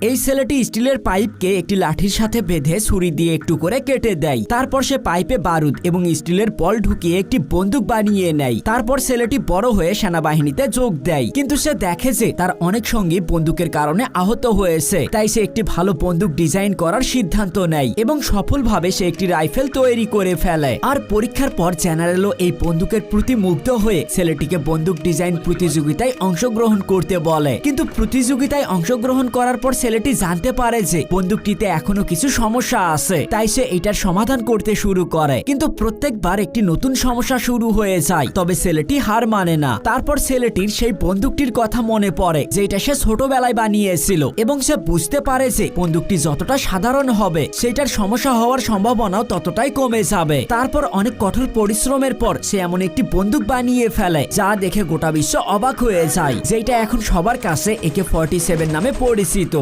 এই ছেলেটি স্টিলের পাইপকে একটি লাঠির সাথে বেঁধে ছুরি দিয়ে একটু করে কেটে দেয়। তারপর সে পাইপে বারুদ এবং স্টিলের বল ঢুকিয়ে একটি বন্দুক বানিয়ে নেয়। তারপর ছেলেটি বড় হয়ে সেনাবাহিনীতে যোগ দেয়। কিন্তু সে দেখে যে তার অনেক সঙ্গী বন্দুকের কারণে আহত হয়েছে। তাই সে একটি ভালো বন্দুক ডিজাইন করার সিদ্ধান্ত নেয় এবং সফলভাবে সে একটি রাইফেল তৈরি করে ফেলে। আর পরীক্ষার পর জেনারেলও এই বন্দুকের প্রতি মুগ্ধ হয়ে ছেলেটিকে বন্দুক ডিজাইন প্রতিযোগিতায় অংশগ্রহণ করতে বলে। কিন্তু প্রতিযোগিতায় অংশগ্রহণ করার পর ছেলেটি জানতে পারে যে বন্দুকটিতে এখনও কিছু সমস্যা আছে, তাই সে এটার সমাধান করতে শুরু করে। কিন্তু প্রত্যেকবার একটি নতুন সমস্যা শুরু হয়ে যায়, তবে ছেলেটি হার মানে না। তারপর ছেলেটির সেই বন্দুকটির কথা মনে পড়ে যেটা সে ছোটবেলায় বানিয়েছিল, এবং সে বুঝতে পারে যে বন্দুকটি যতটা সাধারণ হবে, সেটার সমস্যা হওয়ার সম্ভাবনাও ততটাই কমে যাবে। তারপর অনেক কঠোর পরিশ্রমের পর সে এমন একটি বন্দুক বানিয়ে ফেলে, যা দেখে গোটা বিশ্ব অবাক হয়ে যায়, যেটা এখন সবার কাছে একে ফর্টি সেভেন নামে পরিচিত।